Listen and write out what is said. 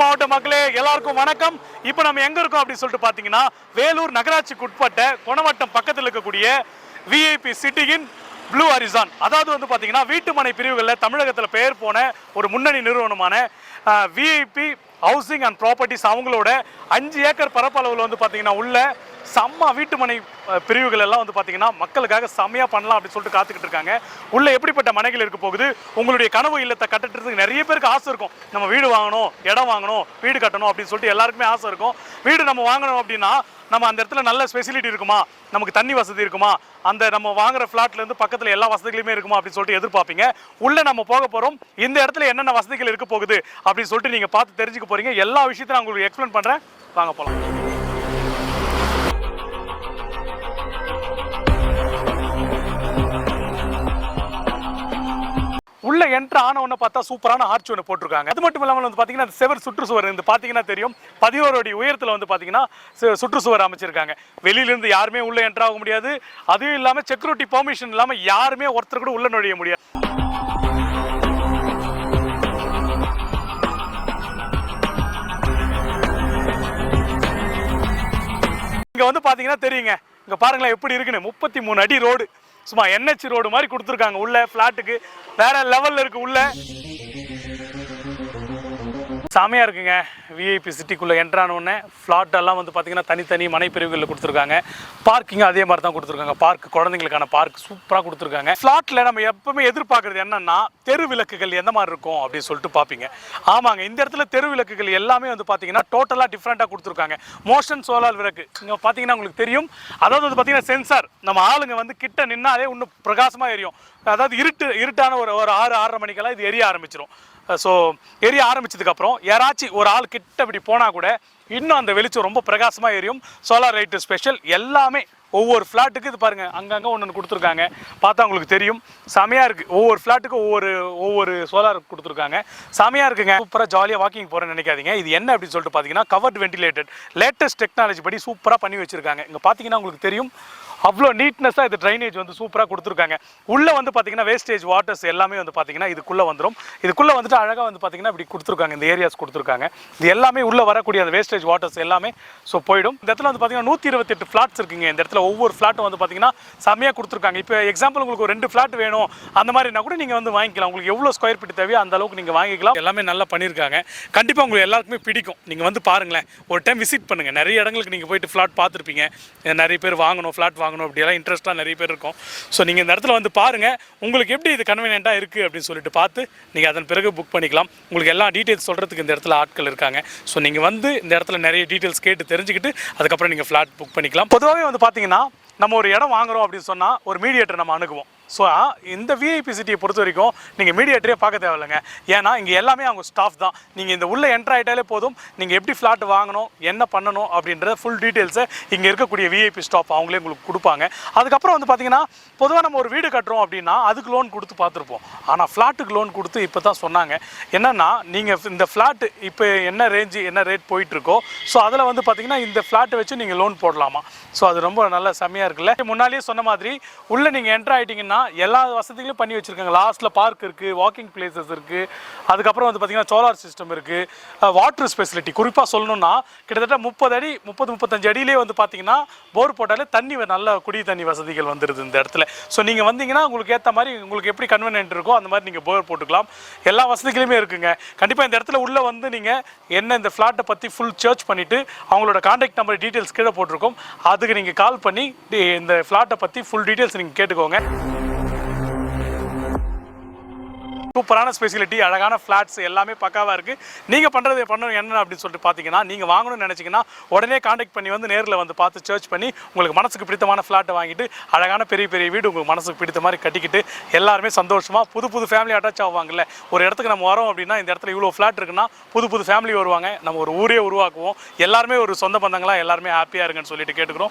மாவட்ட மக்களே எல்லாருக்கும் வணக்கம். இப்போ நம்ம எங்க இருக்கோம் அப்படின்னு சொல்லிட்டு பார்த்தீங்கன்னா வேலூர் நகராட்சிக்கு உட்பட்ட கொணவட்டம் பக்கத்தில் இருக்கக்கூடிய விஐபி சிட்டியின் ப்ளூ அரிசான் அதாவது வந்து பார்த்தீங்கன்னா வீட்டுமனை பிரிவுகளில் தமிழகத்தில் பெயர் போன ஒரு முன்னணி நிறுவனமான விஐபி ஹவுசிங் அண்ட் ப்ராப்பர்ட்டிஸ் அவங்களோட அஞ்சு ஏக்கர் பரப்பளவில் வந்து பார்த்தீங்கன்னா உள்ள செம்ம வீட்டுமனை பிரிவுகள் எல்லாம் வந்து பார்த்தீங்கன்னா மக்களுக்காக செம்மையாக பண்ணலாம் அப்படின்னு சொல்லிட்டு காத்துக்கிட்டு இருக்காங்க. உள்ள எப்படிப்பட்ட மனைகள் இருக்க போகுது? உங்களுடைய கனவு இல்லத்தை கட்டுறதுக்கு நிறைய பேருக்கு ஆசை இருக்கும். நம்ம வீடு வாங்கணும் இடம் வாங்கணும் வீடு கட்டணும் அப்படின்னு சொல்லிட்டு எல்லாருக்குமே ஆசை இருக்கும். வீடு நம்ம வாங்கணும் அப்படின்னா நம்ம அந்த இடத்துல நல்ல ஸ்பெசிலிட்டி இருக்குமா? நமக்கு தண்ணி வசதி இருக்குமா? அந்த நம்ம வாங்குற ஃப்ளாட்லேருந்து பக்கத்தில் எல்லா வசதிகளுமே இருக்குமா அப்படின்னு சொல்லிட்டு எதிர்பார்ப்பீங்க. உள்ளே நம்ம போக போகிறோம் இந்த இடத்துல என்னென்ன வசதிகள் இருக்க போகுது? அப்படின்னு சொல்லிட்டு நீங்க பார்த்து தெரிஞ்சுக்க போறீங்க. எல்லா விஷயத்தையும் நான் உங்களுக்கு எக்ஸ்பிளைன் பண்றேன். வாங்க போலாம். உள்ள என்ட்ரு ஆன உடனே பார்த்தா சூப்பரான ஆர்ச் ஒன்று போட்டிருக்காங்க. அது மட்டும் இல்லாமல் வந்து பார்த்தீங்கன்னா அந்த செவர் சுற்றுச்சுவர் வந்து பார்த்தீங்கன்னா தெரியும். பதினோரு அடி உயரத்தில் வந்து பார்த்தீங்கன்னா சு- சுற்றுச்சுவர் அமைச்சிருக்காங்க. வெளியிலேருந்து யாருமே உள்ள என்ட்ரு ஆக முடியாது. அதுவும் இல்லாமல் செக்யூரிட்டி பெர்மிஷன் இல்லாமல் யாருமே ஒருத்தர் கூட உள்ள நுழைய முடியாது. இங்கே வந்து பாத்தீங்கன்னா தெரியுங்க. இங்கே பாருங்களேன் எப்படி இருக்குன்னு. முப்பத்தி மூணு அடி ரோடு. சும்மா என்ஹெச் ரோடு மாதிரி கொடுத்துருக்காங்க. உள்ள ஃப்ளாட்டுக்கு வேற லெவலில் இருக்கு உள்ள. செமையாக இருக்குங்க. விஐபி சிட்டிக்குள்ளே என்ட்ரானோடனே ஃப்ளாட்டெல்லாம் ஃப்ளாட் எல்லாம் வந்து பார்த்தீங்கன்னா தனித்தனி மனைப்பிரிவுகளில் கொடுத்துருக்காங்க. பார்க்கிங் அதே மாதிரி தான் கொடுத்துருக்காங்க. பார்க் குழந்தைங்களுக்கான பார்க் சூப்பராக கொடுத்துருக்காங்க. ஃப்ளாட்டில் நம்ம எப்பவுமே எதிர்பார்க்குறது என்னென்னா தெரு விளக்குகள் எந்த மாதிரி இருக்கும் அப்படின்னு சொல்லிட்டு பார்ப்பீங்க. ஆமாங்க இந்த இடத்துல தெரு விளக்குகள் எல்லாமே வந்து பார்த்தீங்கன்னா டோட்டலாக டிஃப்ரெண்ட்டாக கொடுத்துருக்காங்க. மோஷன் சோலார் விளக்கு. இங்கே பார்த்தீங்கன்னா உங்களுக்கு தெரியும். அதாவது வந்து பார்த்தீங்கன்னா சென்சார் நம்ம ஆளுங்க வந்து கிட்ட நின்னாலே இன்னும் பிரகாசமாக எரியும். அதாவது இருட்டு இருட்டான ஒரு ஒரு ஆறு ஆறரை மணிக்கெல்லாம் இது எரிய ஆரம்பிச்சிடும் ஸோ எரிய ஆரம்பிச்சதுக்கப்புறம் யாராச்சும் ஒரு ஆள் கிட்ட இப்படி போனால் கூட இன்னும் அந்த வெளிச்சம் ரொம்ப பிரகாசமாக எரியும். சோலார் லைட்டு ஸ்பெஷல் எல்லாமே ஒவ்வொரு ஃப்ளாட்டுக்கு இது பாருங்கள் அங்கங்கே ஒன்று ஒன்று கொடுத்துருக்காங்க. பார்த்தா உங்களுக்கு தெரியும். செமையாக இருக்குது ஒவ்வொரு ஃப்ளாட்டுக்கும் ஒவ்வொரு ஒவ்வொரு சோலார் கொடுத்துருக்காங்க. செமையாக இருக்குங்க. சூப்பராக ஜாலியாக வாக்கிங் போகிறேன்னு நினைக்காதீங்க. இது என்ன அப்படின்னு சொல்லிட்டு பார்த்தீங்கன்னா கவர்ட் வென்டிலேட்டட் லேட்டஸ்ட் டெக்னாலஜி படி சூப்பராக பண்ணி வச்சுருக்காங்க. இங்கே பார்த்தீங்கன்னா உங்களுக்கு தெரியும். அவ்வளோ நீட்னஸாக இது ட்ரைனேஜ் வந்து சூப்பராக கொடுத்துருக்காங்க. உள்ளே வந்து பார்த்தீங்கன்னா வேஸ்டேஜ் வாட்டர்ஸ் எல்லாமே வந்து பார்த்தீங்கன்னா இதுக்குள்ளே வந்துடும் இதுக்குள்ளே வந்துட்டு அழகாக வந்து பார்த்தீங்கன்னா இப்படி கொடுத்துருக்காங்க. இந்த ஏரியாஸ் கொடுத்துருக்காங்க. இது எல்லாமே உள்ளே வரக்கூடிய அந்த வேஸ்டேஜ் வாட்டர்ஸ் எல்லாமே ஸோ போயிடும். இந்த இடத்துல வந்து பார்த்தீங்கன்னா நூற்றி இருபத்தெட்டு ஃப்ளாட்ஸ் இருக்குங்க. இந்த இடத்துல ஒவ்வொரு ஃப்ளாட்டும் வந்து பார்த்தீங்கன்னா செம்மையாக கொடுத்துருக்காங்க. இப்போ எக்ஸாம்பிள் உங்களுக்கு ஒரு ரெண்டு ஃப்ளாட் வேணும். அந்த மாதிரினா கூட நீங்கள் வந்து வாங்கிக்கலாம். உங்களுக்கு எவ்வளோ ஸ்கொயர் ஃபீட் தேவையோ அந்த அளவுக்கு நீங்கள் வாங்கிக்கலாம். எல்லாமே நல்லா பண்ணியிருக்காங்க. கண்டிப்பாக உங்களுக்கு எல்லாருக்குமே பிடிக்கும். நீங்கள் வந்து பாருங்களேன். ஒரு டைம் விசிட் பண்ணுங்கள் நிறைய இடங்களுக்கு நீங்கள் போயிட்டு ஃப்ளாட் பார்த்துருப்பீங்க. நிறைய பேர் வாங்கணும் ஃப்ளாட் வாங்கணும். வாங்கணும் அப்படியெல்லாம் இன்ட்ரெஸ்ட்டாக நிறைய பேர் இருக்கும். ஸோ நீங்கள் இந்த இடத்துல வந்து பாருங்கள் உங்களுக்கு எப்படி இது கன்வீனியண்ட்டாக இருக்குது அப்படின்னு சொல்லிட்டு பார்த்து நீங்கள் அதன் பிறகு புக் பண்ணிக்கலாம். உங்களுக்கு எல்லா டீட்டெயில்ஸ் சொல்கிறதுக்கு இந்த இடத்துல ஆட்கள் இருக்காங்க. ஸோ நீங்கள் வந்து இந்த இடத்துல நிறைய டீட்டெயில்ஸ் கேட்டு தெரிஞ்சுக்கிட்டு அதுக்கப்புறம் நீங்கள் ஃப்ளாட் புக் பண்ணிக்கலாம். பொதுவாகவே வந்து பார்த்தீங்கன்னா நம்ம ஒரு இடம் வாங்குறோம் அப்படின்னு சொன்னால் ஒரு மீடியேட்டர் நம்ம அணுகுவோம். ஸோ இந்த விஐபி சிட்டியை பொறுத்த வரைக்கும் நீங்கள் மீடியேட்டரே பார்க்க தேவையில்லைங்க. ஏன்னா இங்கே எல்லாமே அவங்க ஸ்டாஃப் தான். நீங்கள் இந்த உள்ளே என்ட்ரு ஆகிட்டாலே போதும். நீங்கள் எப்படி ஃப்ளாட் வாங்கணும் என்ன பண்ணணும் அப்படின்ற ஃபுல் டீட்டெயில்ஸை இங்கே இருக்கக்கூடிய விஐபி ஸ்டாஃப் அவங்களே உங்களுக்கு கொடுப்பாங்க. அதுக்கப்புறம் வந்து பார்த்தீங்கன்னா பொதுவாக நம்ம ஒரு வீடு கட்டுறோம் அப்படின்னா அதுக்கு லோன் கொடுத்து பார்த்துருப்போம். ஆனால் ஃப்ளாட்டுக்கு லோன் கொடுத்து இப்போ தான் சொன்னாங்க. என்னன்னா நீங்கள் இந்த ஃப்ளாட்டு இப்போ என்ன ரேஞ்சு என்ன ரேட் போயிட்டுருக்கோ ஸோ அதில் வந்து பார்த்தீங்கன்னா இந்த ஃப்ளாட்டை வச்சு நீங்கள் லோன் போடலாமா? ஸோ அது ரொம்ப நல்ல செம்மையாக இருக்குல்ல. முன்னாலேயே சொன்ன மாதிரி உள்ளே நீங்கள் என்ட்ரு ஆகிட்டிங்கன்னா எல்லா வசதிகளும் பண்ணி வச்சுருக்காங்க. லாஸ்ட்டில் பார்க் இருக்குது வாக்கிங் பிளேசஸ் இருக்குது அதுக்கப்புறம் வந்து பார்த்தீங்கன்னா சோலார் சிஸ்டம் இருக்குது வாட்டர் ஸ்பெசிலிட்டி குறிப்பாக சொல்லணும்னா கிட்டத்தட்ட முப்பது அடி முப்பது முப்பத்தஞ்சு அடியிலே வந்து பார்த்தீங்கன்னா போர் போட்டாலே தண்ணி நல்ல குடி தண்ணி வசதிகள் வந்துடுது இந்த இடத்துல. ஸோ நீங்கள் வந்தீங்கன்னா உங்களுக்கு ஏற்ற மாதிரி உங்களுக்கு எப்படி கன்வீனியன்ட் இருக்கோ அந்த மாதிரி நீங்கள் போர் போட்டுக்கலாம். எல்லா வசதிகளுமே இருக்குங்க. கண்டிப்பாக இந்த இடத்துல உள்ளே வந்து நீங்கள் என்ன இந்த ஃப்ளாட்டை பற்றி ஃபுல் சர்ச் பண்ணிவிட்டு அவங்களோட காண்டாக்ட் நம்பர் டீட்டெயில்ஸ் கீழே போட்டிருக்கோம். அதுக்கு நீங்கள் கால் பண்ணி இந்த ஃப்ளாட்டை பற்றி ஃபுல் டீட்டெயில்ஸ் நீங்கள் கேட்டுக்கோங்க. சூப்பரான ஸ்பெசிலிட்டி அழகான ஃப்ளாட்ஸ் எல்லாமே பக்காவாக இருக்குது நீங்கள் பண்ணுறது பண்ணணும் என்ன அப்படின்னு சொல்லிட்டு பார்த்தீங்கன்னா நீங்கள் வாங்கணும்னு நினச்சிங்கன்னா உடனே காண்டாக்ட் பண்ணி வந்து நேரில் வந்து பார்த்து சர்ச் பண்ணி உங்களுக்கு மனசுக்கு பிடித்தமான ஃப்ளாட்டை வாங்கிட்டு அழகான பெரிய பெரிய வீடு உங்களுக்கு மனசுக்கு பிடித்த மாதிரி கட்டிக்கிட்டு எல்லாருமே சந்தோஷமாக புது புது ஃபேமிலி அட்டாச் ஆவாங்கல்ல. ஒரு இடத்துக்கு நம்ம வரோம் அப்படின்னா இந்த இடத்துல இவ்வளோ ஃப்ளாட் இருக்குன்னா புது புது ஃபேமிலி வருவாங்க. நம்ம ஒரு ஊரே உருவாக்குவோம். எல்லாருமே ஒரு சொந்த பந்தங்களாக எல்லாருமே ஹாப்பியாக இருங்கன்னு சொல்லிட்டு கேட்டுக்கிறோம்.